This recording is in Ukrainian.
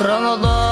Рамадан